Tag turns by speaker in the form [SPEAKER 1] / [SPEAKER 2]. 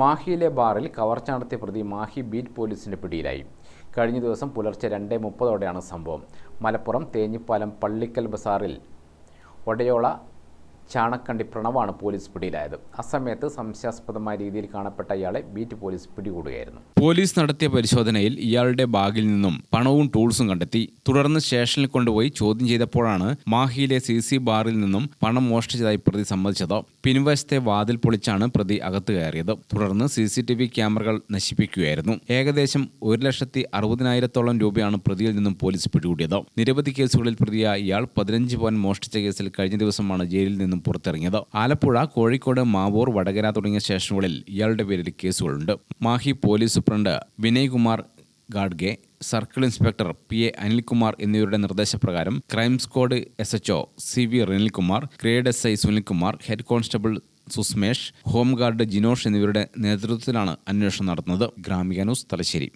[SPEAKER 1] മാഹിയിലെ ബാറിൽ കവർച്ച നടത്തിയ പ്രതി മാഹി ബീറ്റ് പോലീസിന്റെ പിടിയിലായി. കഴിഞ്ഞ ദിവസം പുലർച്ചെ രണ്ടേ മുപ്പതോടെയാണ് സംഭവം. മലപ്പുറം തേഞ്ഞിപ്പാലം പള്ളിക്കൽ ബസാറിൽ ഒടയോള ചാണക്കണ്ടി പ്രണവാണ് പോലീസ് പിടിയിലായത്. അസമയത്ത് സംശയാസ്പദമായ രീതിയിൽ കാണപ്പെട്ട ഇയാളെ ബീറ്റ് പോലീസ് പിടികൂടുകയായിരുന്നു.
[SPEAKER 2] പോലീസ് നടത്തിയ പരിശോധനയിൽ ഇയാളുടെ ബാഗിൽ നിന്നും പണവും ടൂൾസും കണ്ടെത്തി തുടർന്ന് സ്റ്റേഷനിൽ കൊണ്ടുപോയി ചോദ്യം ചെയ്തപ്പോഴാണ് മാഹിയിലെ സി സി ബാറിൽ നിന്നും പണം മോഷ്ടിച്ചതായി പ്രതി സമ്മതിച്ചത്. പിൻവശത്തെ വാതിൽ പൊളിച്ചാണ് പ്രതി അകത്ത് കയറിയത്. തുടർന്ന് സി സി ടി വി ക്യാമറകൾ നശിപ്പിക്കുകയായിരുന്നു. ഏകദേശം ഒരു ലക്ഷത്തി അറുപതിനായിരത്തോളം രൂപയാണ് പ്രതിയിൽ നിന്നും പോലീസ് പിടികൂടിയത്. നിരവധി കേസുകളിൽ പ്രതിയായ ഇയാൾ പതിനഞ്ച് പവൻ മോഷ്ടിച്ച കേസിൽ കഴിഞ്ഞ ദിവസമാണ് ജയിലിൽ നിന്നും പുറത്തിറങ്ങിയത്. ആലപ്പുഴ കോഴിക്കോട് മാവൂർ വടകര തുടങ്ങിയ സ്റ്റേഷനുകളിൽ ഇയാളുടെ പേരിൽ കേസുകളുണ്ട്. Mahe police superintendent Vinaykumar Gadge circle inspector P A Anilkumar എന്നിവരുടെ നിർദ്ദേശപ്രകാരം crime squad S HO C V Ranilkumar grade S I Sunilkumar head constable Susmesh home guard Jinosh എന്നിവരുടെ നേതൃത്വത്തിലാണ് അന്വേഷണം നടത്തുന്നത്. ഗ്രാമിക ന്യൂസ് തലശ്ശേരി.